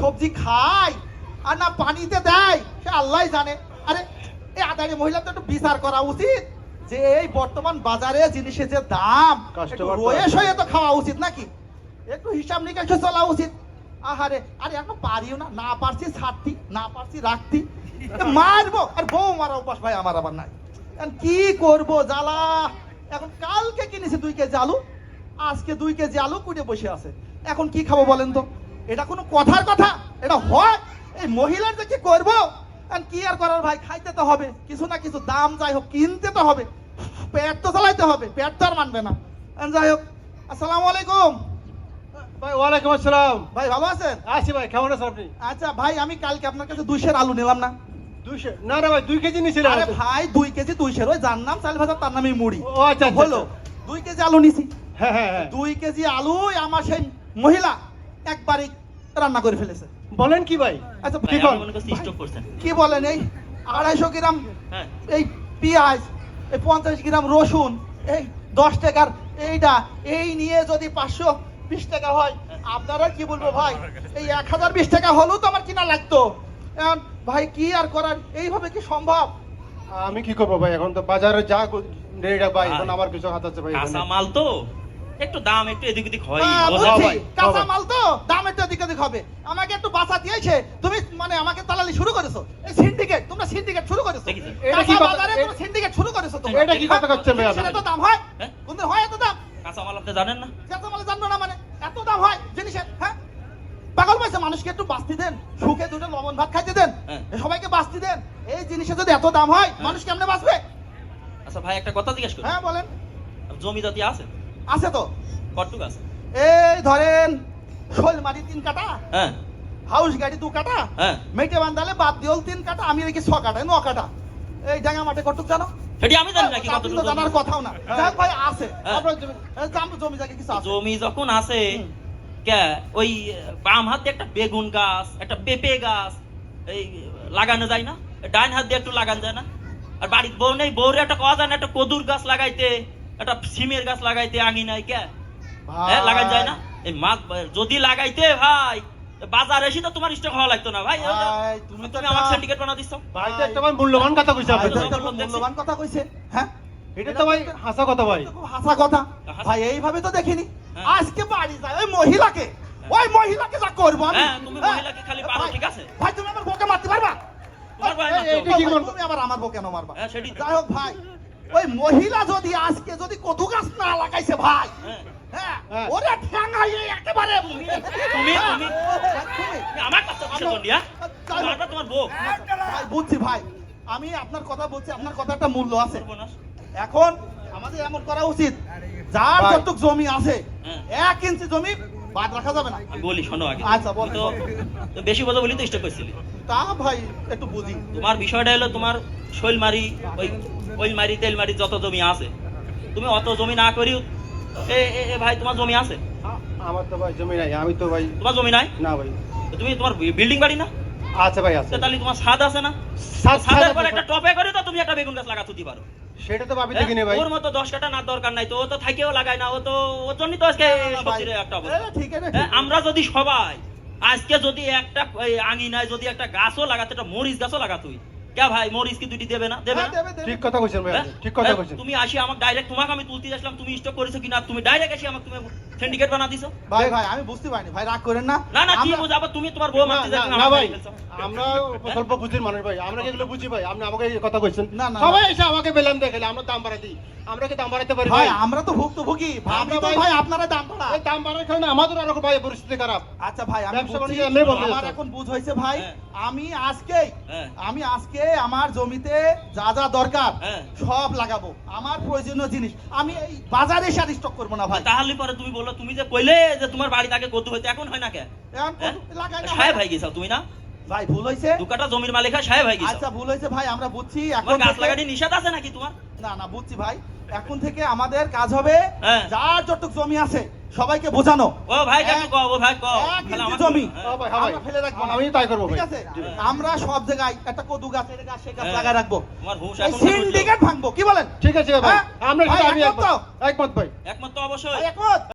সবজি খায় আর না পানিতে দেয় সে আল্লাহ জানে। আরে এই আদানি মহিলা তো একটু বিচার করা উচিত যে এই বর্তমান বাজারে জিনিসের যে দাম রয়েস হয়ে তো খাওয়া উচিত নাকি? একটু হিসাব নিকাশে চলা উচিত। আহারে আরে এখন পারিও না না পারছি ছাড়তি না পারছি রাখতি। মারবো আর বউ মারা উপাস ভাই আমার আবার নাই। কি করব জ্বালা? এখন কালকে কিনেছি দুই কেজি আলু আজকে দুই কেজি আলু কুটে বসে আছে। এখন কি খাব বলেন তো? এটা কোনো কথার কথা এটা হয়। এই মহিলার যে কি করব? কি আর করার ভাই? খাইতে তো হবে। কিছু না কিছু দাম যাই হোক কিনতে তো হবে। পেট তো চালাইতে হবে পেট তো আর মানবে না। যাই হোক আসসালামু আলাইকুম। ভাই ওয়ালাইকুম আসসালাম। ভাই ভালো আছেন? আসি ভাই কেমন আছেন আপনি? আচ্ছা ভাই আমি কালকে আপনার কাছে দুইশের আলু নিলাম না। দুইশো? না না ভাই দুই কেজি নিয়েছিলেন আরে ভাই দুই কেজি দুইশের ওই যার নাম চাল ভাজা তার নামই মুড়ি। ও আচ্ছা আচ্ছা, হলো আচ্ছা। দুই কেজি আলু নিছি। হ্যাঁ হ্যাঁ হ্যাঁ। দুই কেজি আলু আমার সেই মহিলা। একবারই রান্না করে ফেলেছে। বলেন কি ভাই? আচ্ছা ভাই, কি আমি বল- করছি স্টক করছেন। কি বলেন এই আড়াইশো গ্রাম হ্যাঁ। এই পেঁয়াজ এই পঞ্চাশ গ্রাম রসুন এই দশ টাকার এইটা এই নিয়ে যদি পাঁচশো বিশ টাকা হয় আপনারা কি বলব ভাই? এই এক হাজার বিশ টাকা হলেও তো আমার কিনা লাগতো। ভাই কি আর করার? এইভাবে কি সম্ভব? আমি কি করব ভাই? এখন তো বাজারে যা রেটটা ভাই এখন আমার কিছু হাত আছে ভাই কাঁচা মাল তো। একটু দাম একটু এদিক ওদিক হয় হ্যাঁ, বোঝা ভাই, কাঁচা মাল তো দাম একটু এদিক ওদিক হবে। আমাকে একটু বাঁচা দিয়েছে তুমি মানে আমাকে দালালি শুরু করেছ। এই সিন্ডিকেট তোমরা সিন্ডিকেট শুরু করেছ। এটা কি কথা- বাজারে তোমরা সিন্ডিকেট শুরু করেছ তোমরা। এটা কি কথা করছেন ভাই আপনি? জিনিসের দাম হয়। হ্যাঁ? কোনদিন হয় এত দাম। কাঁচা মাল আপনি জানেন না? কাঁচা মালে জানব না মানে এত দাম হয় জিনিসের হ্যাঁ? পাগল পাইছে মানুষকে একটু বাঁচতে দেন। সুখে দুটো লবণ ভাত খাইতে দেন। হ্যাঁ। সবাইকে বাঁচতে দেন। এই জিনিসের যদি এত দাম হয়। মানুষ কেমনে বাঁচবে? আচ্ছা ভাই একটা কথা জিজ্ঞেস করি। হ্যাঁ বলেন। জমি জাতি আছে? আছে তো? কটুক আছে। এই ধরেন শোলমারি তিন কাটা হ্যাঁ। হাউস গাড়ি দু কাটা হ্যাঁ। মেটে বান্ধালে বাদ দিওল তিন কাটা আমি রেখে ছ কাটা ন কাটা এই ডাঙ্গা মাঠে কটুক জানো? সেটি আমি জানি নাকি জানার কথাও না। যাক ভাই আছে। হ্যাঁ। আপনার জমি জায়গা কিছু আছে? জমি যখন আছে কে ওই বাম হাত দিয়ে একটা বেগুন গাছ একটা পেঁপে গাছ এই লাগানো যায় না? ডাইন হাত দিয়ে একটু লাগানো যায় না? আর বাড়ির বউ নেই বউরে একটা কথা না একটা কদুর গাছ লাগাইতে। একটা সিমের গাছ লাগাইতে আঙি নাই কে? হ্যাঁ লাগাই যায় না? এই মাছ যদি লাগাইতে ভাই বাজার এসে তো তোমার স্টক হওয়া লাগতো না ভাই। তুমি তো আমার সিন্ডিকেট বানা দিচ্ছ ভাই তো একটা মূল্যবান কথা কইছে ভাই, আপনি মূল্যবান কথা কইছে। হ্যাঁ? এটা তো ভাই হাসা কথা ভাই। হাসা কথা। ভাই এইভাবে তো দেখিনি। হ্যাঁ। আজকে বাড়ি যায় ওই মহিলাকে। ওই মহিলাকে যা করব আমি। হ্যাঁ, তুমি মহিলাকে খালি পারো, ভাই, ঠিক আছে। ভাই তুমি আমার বউকে মারতে পারবা? তোমার ভাই। এটা কি তুমি আবার আমার বউ কেন মারবা? হ্যাঁ, সেটাই তো। যাই হোক ভাই। ওই মহিলা যদি আজকে যদি কদু গাছ না লাগাইছে ভাই হ্যাঁ। হ্যাঁ। হ্যাঁ। ওরে একেবারে তুমি তুমি তুমি। আমার হ্যাঁ? মারবা তোমার বউ। ভাই বুঝছি ভাই আমি আপনার কথা বলছি আপনার কথা একটা মূল্য আছে। এখন আমাদের এমন করা উচিত যার যতটুক জমি আছে হ্যাঁ। এক ইঞ্চি জমি বাদ রাখা যাবে না? বলি শোনো আগে। আচ্ছা, বলো। তো তো বেশি কথা বলি তো স্টক করছিলি। তা ভাই একটু বুঝি। তোমার বিষয়টা হলো তোমার শৈলমারি ওই ওইলমারি তেলমারি যত জমি আছে। তুমি অত জমি না করিও। এ এ- ভাই তোমার জমি আছে? আমার তো ভাই জমি নাই আমি তো ভাই তোমার জমি নাই? না ভাই। তুমি তোমার বিল্ডিং বাড়ি না? আছে ভাই আছে তাহলে তোমার ছাদ আছে না? ছাদের পর একটা টপে করে তো তুমি একটা বেগুন গাছ লাগা তুলতে পারো। সেটা তো ভাবি হ্যাঁ? দেখিনি ভাই। ওর মতো দশ কাটা না দরকার নাই তো ও তো থাকিও লাগায় না ও তো ওর জন্যই তো আজকে। সবজির একটা অবস্থা। ঠিক আছে হ্যাঁ, আমরা যদি সবাই আজকে যদি একটা এই আঙিনায় যদি একটা গাছও লাগাতে একটা মরিচ গাছও লাগাতুই কে ভাই মরিচ কি দুটি দেবে না? দেবে হ্যাঁ। ঠিক কথা কইছেন ভাই হ্যাঁ? ঠিক কথা হ্যাঁ, কইছেন। তুমি আসি আমাকে ডাইরেক্ট তোমাকে আমি তুলতে আসলাম তুমি স্টক করেছ কিনা তুমি ডাইরেক্ট এসে আমাকে তুমি সিন্ডিকেট বানা দিছো। ভাই ভাই আমি বুঝতে পারিনি। ভাই রাগ করেন না। না না কি বুঝাবো? তুমি তোমার বউ মারতে যাচ্ছ না ভাই। আমরা স্বল্প বুঝির মানুষ ভাই আমরা এগুলো বুঝি ভাই আপনি আমাকে এই কথা কইছেন। না, না, সবাই এসে আমাকে বেলাম দেখালে আমরা দাম বাড়াই আমরা কি দাম বাড়াইতে পারি ভাই ভাই? আমরা তো ভুক্তভোগী। আমরা আমরা ভাই- ভাই আপনারা দাম বাড়া। এই দাম বাড়ার কারণে আমাদের আরও ভাই পরিস্থিতি খারাপ। আচ্ছা ভাই আমি ব্যবসা বুঝছি, বাণিজ্য এমনি বন্ধ আমার এখন বুঝ হয়েছে ভাই। আমি আজকেই। আমি আজকে আমার জমিতে যা যা দরকার হ্যাঁ। সব লাগাবো। আমার প্রয়োজনীয় জিনিস। আমি এই বাজারে এসে স্টক করব না ভাই। তাহলে পরে তুমি বলো তুমি যে কইলে যে তোমার বাড়ি তাকে কত হইতে এখন হয় না কে? এখন হ্যাঁ? লাগাই না সাহেব হয়ে গেছো তুমি না? ভাই ভুল হয়েছে দু কাটা জমির মালিক সাহেব হয়ে গেছো আচ্ছা ভুল হয়েছে ভাই আমরা বুঝছি। এখন গাছ লাগানি নিষেধ আছে নাকি তোমার? না না বুঝছি ভাই। এখন থেকে আমাদের কাজ হবে হ্যাঁ। যার যতটুক জমি আছে সবাইকে বোঝানো। ও ভাই এক- কও ও ভাই কও। আমাকে- জমি। হ্যাঁ। হ্যাঁ ভাই, ভাই। ফেলে রাখব আমি তাই করব ঠিক আছে? আমরা সব জায়গায় একটা কদু গাছ এটা গাছ সে গাছ। লাগায় রাখব। তোমার হুঁশ এখন সিন্ডিকেট ভাঙবো কি বলেন? ঠিক আছে ভাই? আমরা আমি একমত একমত। একমত ভাই। একমত তো অবশ্যই। একমত?